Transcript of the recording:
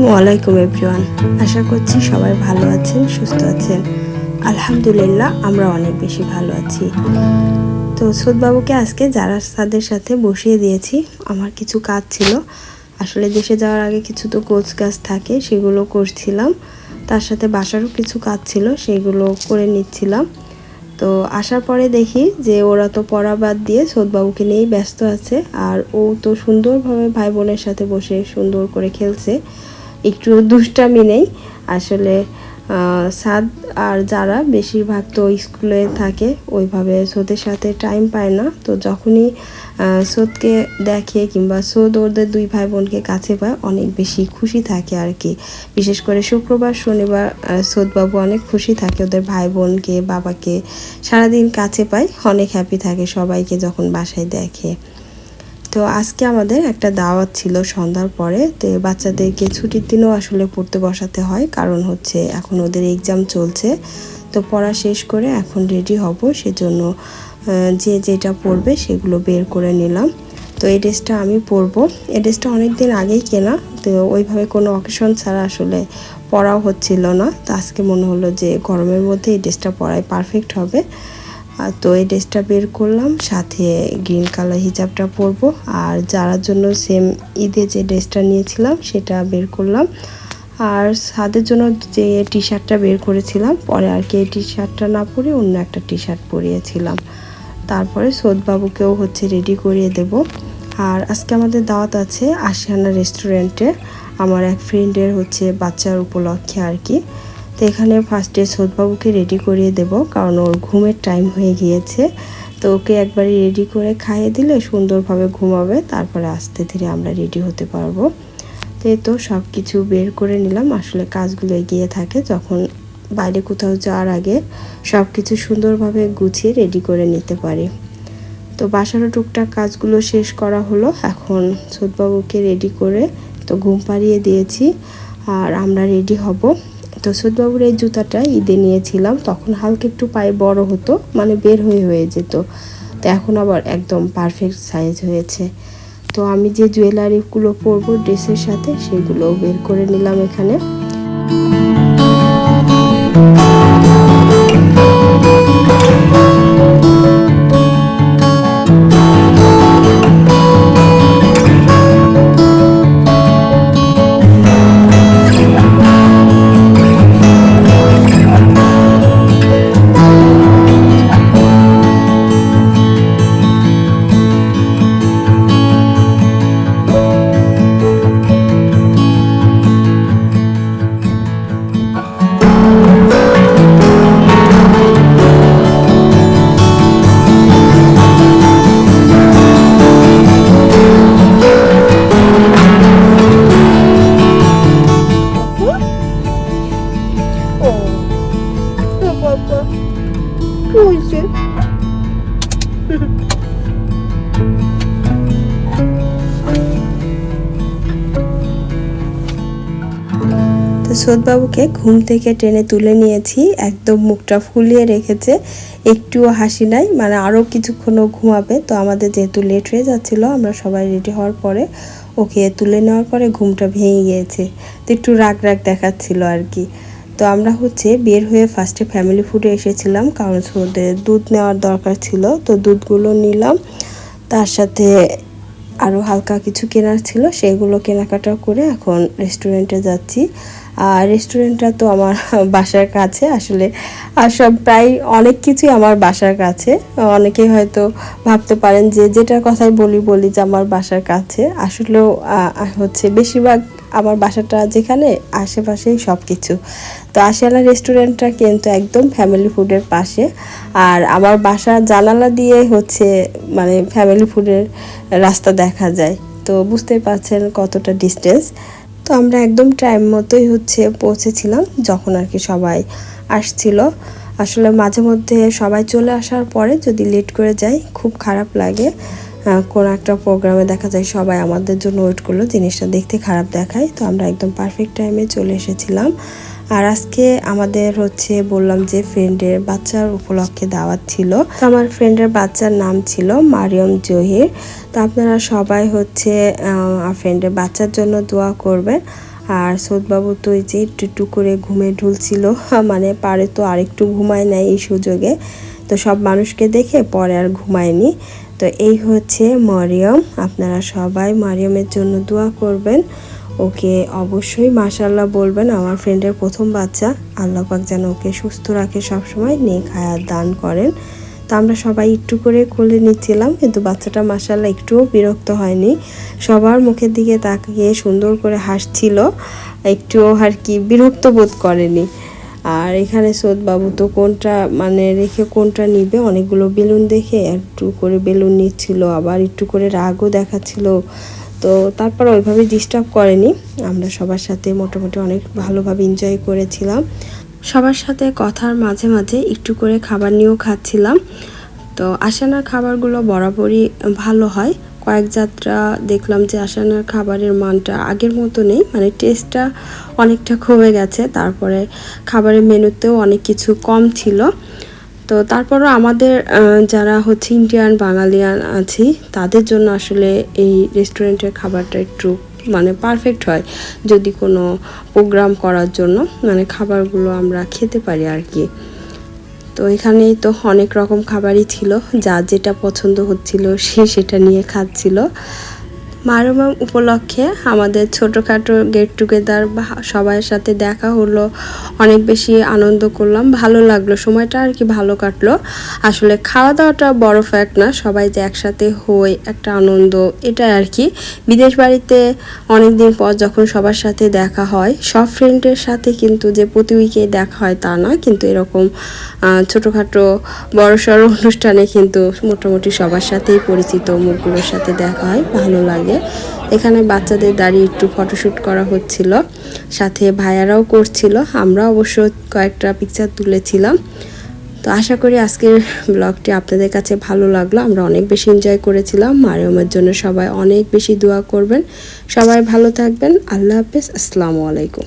আসসালামু আলাইকুম এভরিওয়ান। আশা করছি সবাই ভালো আছেন, সুস্থ আছেন। আলহামদুলিল্লাহ, আমরা অনেক বেশি ভালো আছি। তো বাবুকে আজকে যারা তাদের সাথে বসিয়ে দিয়েছি, আমার কিছু কাজ ছিল। আসলে দেশে যাওয়ার আগে কিছু তো কোচ কাজ থাকে, সেগুলো করছিলাম। তার সাথে বাসারও কিছু কাজ ছিল, সেগুলো করে নিচ্ছিলাম। তো আসার পরে দেখি যে ওরা তো পড়া বাদ দিয়ে সোদবাবুকে নিয়েই ব্যস্ত আছে, আর ও তো সুন্দরভাবে ভাই বোনের সাথে বসে সুন্দর করে খেলছে। একটু দুষ্টামি নেই। আসলে সাদ আর যারা বেশিরভাগ তো স্কুলে থাকে, ওইভাবে সোদের সাথে টাইম পায় না। তো যখনই সোদকে দেখে কিংবা সোদ ওদের দুই ভাই বোনকে কাছে পায়, অনেক বেশি খুশি থাকে আর কি বিশেষ করে শুক্রবার, শনিবার সোদবাবু অনেক খুশি থাকে, ওদের ভাই বোনকে বাবাকে সারাদিন কাছে পায়, অনেক হ্যাপি থাকে সবাইকে যখন বাসায় দেখে। তো আজকে আমাদের একটা দাওয়াত ছিল সন্ধ্যার পরে। তো বাচ্চাদেরকে ছুটির দিনও আসলে পড়তে বসাতে হয়, কারণ হচ্ছে এখন ওদের এক্সাম চলছে। তো পড়া শেষ করে এখন রেডি হব, সেজন্য যে যেটা পড়বে সেগুলো বের করে নিলাম। তো এই ড্রেসটা আমি পরবো। এই ড্রেসটা অনেক দিন আগেই কেনা, তো ওইভাবে কোনো অকেশন ছাড়া আসলে পরাও হচ্ছিল না। তো আজকে মনে হলো যে গরমের মধ্যে এই ড্রেসটা পরাই পারফেক্ট হবে। তো এই ড্রেসটা বের করলাম, সাথে গ্রিন কালার হিজাবটা পরবো। আর যারার জন্য সেম ঈদে যে ড্রেসটা নিয়েছিলাম, সেটা বের করলাম। আর সাদের জন্য যে টি শার্টটা বের করেছিলাম, পরে আর কি এই টি শার্টটা না পরে অন্য একটা টি শার্ট পরিয়েছিলাম। তারপরে সোদবাবুকেও হচ্ছে রেডি করিয়ে দেব। আর আজকে আমাদের দাওয়াত আছে আশিয়ানা রেস্টুরেন্টে আমার এক ফ্রেন্ডের হচ্ছে বাচ্চার উপলক্ষে আর কি। তো এখানে ফার্স্টে সোদবাবুকে রেডি করিয়ে দেব, কারণ ওর ঘুমের টাইম হয়ে গিয়েছে। তো ওকে একবারই রেডি করে খাইয়ে দিলে সুন্দরভাবে ঘুমাবে, তারপরে আস্তে ধীরে আমরা রেডি হতে পারব। তো তো সব কিছু বের করে নিলাম, আসলে কাজগুলো এগিয়ে থাকে, যখন বাইরে কোথাও যাওয়ার আগে সব কিছু সুন্দরভাবে গুছিয়ে রেডি করে নিতে পারি। তো বাসারও টুকটাক কাজগুলো শেষ করা হলো, এখন সুদবাবুকে রেডি করে তো ঘুম পাড়িয়ে দিয়েছি, আর আমরা রেডি হব। তো সুদবাবুর এই জুতাটা ঈদে নিয়েছিলাম, তখন হালকা একটু পায়ে বড় হতো মানে বের হয়ে হয়ে যেত। তো এখন আবার একদম পারফেক্ট সাইজ হয়েছে। তো আমি যে জুয়েলারিগুলো পরবো ড্রেসের সাথে, সেগুলোও বের করে নিলাম এখানে। সোদবাবুকে ঘুম থেকে টেনে তুলে নিয়েছি, একদম মুখটা ফুলিয়ে রেখেছে। একটুও হাসি নাই মানে আরও কিছুক্ষণও ঘুমাবে। তো আমাদের যেহেতু লেট হয়ে যাচ্ছিল, আমরা সবাই রেডি হওয়ার পরে ওকে তুলে নেওয়ার পরে ঘুমটা ভেঙে গিয়েছে। তো একটু রাগ রাগ দেখাচ্ছিল আর কি। তো আমরা হচ্ছে বের হয়ে ফার্স্টে ফ্যামিলি ফুডে এসেছিলাম, কারণ ওদের দুধ নেওয়ার দরকার ছিল। তো দুধগুলো নিলাম, তার সাথে আরও হালকা কিছু কেনার ছিল, সেগুলো কেনাকাটা করে এখন রেস্টুরেন্টে যাচ্ছি। আর রেস্টুরেন্টটা তো আমার বাসার কাছে আসলে, আর সব প্রায় অনেক কিছুই আমার বাসার কাছে। অনেকেই হয়তো ভাবতে পারেন যে যেটার কথাই বলি বলি যে আমার বাসার কাছে। আসলেও হচ্ছে বেশিরভাগ আমার বাসাটা যেখানে, আশেপাশেই সব কিছু তো আশিয়ালা রেস্টুরেন্টটা কিন্তু একদম ফ্যামিলি ফুডের পাশে। আর আমার বাসা জানালা দিয়ে হচ্ছে মানে ফ্যামিলি ফুডের রাস্তা দেখা যায়। তো বুঝতেই পারছেন কতটা ডিস্টেন্স তো আমরা একদম টাইম মতোই হচ্ছে পৌঁছেছিলাম যখন আর কি সবাই আসছিল। আসলে মাঝে মধ্যে সবাই চলে আসার পরে যদি লেট করে যাই, খুব খারাপ লাগে। কোনো একটা প্রোগ্রামে দেখা যায় সবাই আমাদের জন্য ওয়েট করল, জিনিসটা দেখতে খারাপ দেখায়। তো আমরা একদম পারফেক্ট টাইমে চলে এসেছিলাম। আর আজকে আমাদের হচ্ছে বললাম যে ফ্রেন্ডের বাচ্চার উপলক্ষে দাওয়াত ছিল। তো আমার ফ্রেন্ডের বাচ্চার নাম ছিল মারিয়ম জহির। তো আপনারা সবাই হচ্ছে ফ্রেন্ডের বাচ্চার জন্য দোয়া করবেন। আর সৌদবাবু তো এই যে একটু একটু করে ঘুমে ঢুলছিল মানে পারে তো আরেকটু ঘুমায় নেয় এই সুযোগে। তো সব মানুষকে দেখে পরে আর ঘুমায়নি। তো এই হচ্ছে মরিয়ম। আপনারা সবাই মারিয়মের জন্য দোয়া করবেন। ওকে অবশ্যই মাশাল্লাহ বলবেন, আমার ফ্রেন্ডের প্রথম বাচ্চা। আল্লাহ পাক যেন ওকে সুস্থ রাখে, সবসময় নেক হায়াত দান করেন। তো আমরা সবাই একটু করে খুলে নিচ্ছিলাম, কিন্তু বাচ্চাটা মাসাল্লাহ একটুও বিরক্ত হয়নি। সবার মুখের দিকে তাকিয়ে সুন্দর করে হাসছিল, একটুও আর কি বিরক্ত বোধ করেনি। আর এখানে বাবু তো কোনটা মানে রেখে কোনটা নিবে? অনেকগুলো বেলুন দেখে একটু করে বেলুন নিচ্ছিল, আবার একটু করে রাগও দেখাচ্ছিল। তো তারপর ওইভাবে ডিস্টার্ব করেনি। আমরা সবার সাথে মোটামুটি অনেক ভালোভাবে এনজয় করেছিলাম। সবার সাথে কথার মাঝে মাঝে একটু করে খাবার নিয়েও খাচ্ছিলাম। তো আসানার খাবারগুলো বরাবরই ভালো হয়। কয়েক যাত্রা দেখলাম যে আসানার খাবারের মানটা আগের মতো নেই। মানে টেস্টটা অনেকটা কমে গেছে। তারপরে খাবারের মেনুতেও অনেক কিছু কম ছিল। তো তারপরও আমাদের যারা হচ্ছে ইন্ডিয়ান বাঙালিয়ান আছি, তাদের জন্য আসলে এই রেস্টুরেন্টের খাবারটা একটু মানে পারফেক্ট হয় যদি কোনো প্রোগ্রাম করার জন্য মানে খাবারগুলো আমরা খেতে পারি আর কি তো এখানেই তো অনেক রকম খাবারই ছিল, যা যেটা পছন্দ হচ্ছিল সে সেটা নিয়ে খাচ্ছিল। মারুমাম উপলক্ষে আমাদের ছোটোখাটো গেট টুগেদার বা সবার সাথে দেখা হলো, অনেক বেশি আনন্দ করলাম, ভালো লাগল, সময়টা আর কি ভালো কাটলো। আসলে খাওয়া দাওয়াটা বড় ফ্যাক্ট না, সবাই যে একসাথে হই, একটা আনন্দ এটা আর কি। বিদেশ বাড়িতে অনেক দিন পর যখন সবার সাথে দেখা হয়, সব ফ্রেন্ডের সাথে কিন্তু যে প্রতি উইকে দেখা হয় তা না, কিন্তু এরকম ছোটোখাটো বড় সড়ো অনুষ্ঠানে কিন্তু মোটামুটি সবার সাথেই পরিচিত, মুখগুলোর সাথে দেখা হয়, ভালো লাগে। লাগে এখানে বাচ্চাদের দাঁড়িয়ে একটু ফটোশ্যুট করা হচ্ছিল। সাথে ভাইয়ারাও করছিল। আমরা অবশ্য কয়েকটা পিকচার তুলেছিলাম। তো আশা করি আজকের ব্লগটি আপনাদের কাছে ভালো লাগল। আমরা অনেক বেশি এনজয় করেছিলাম। মারিয়মের জন্য সবাই অনেক বেশি দোয়া করবেন। সবাই ভালো থাকবেন। আল্লাহ হাফেজ। আসসালামু আলাইকুম।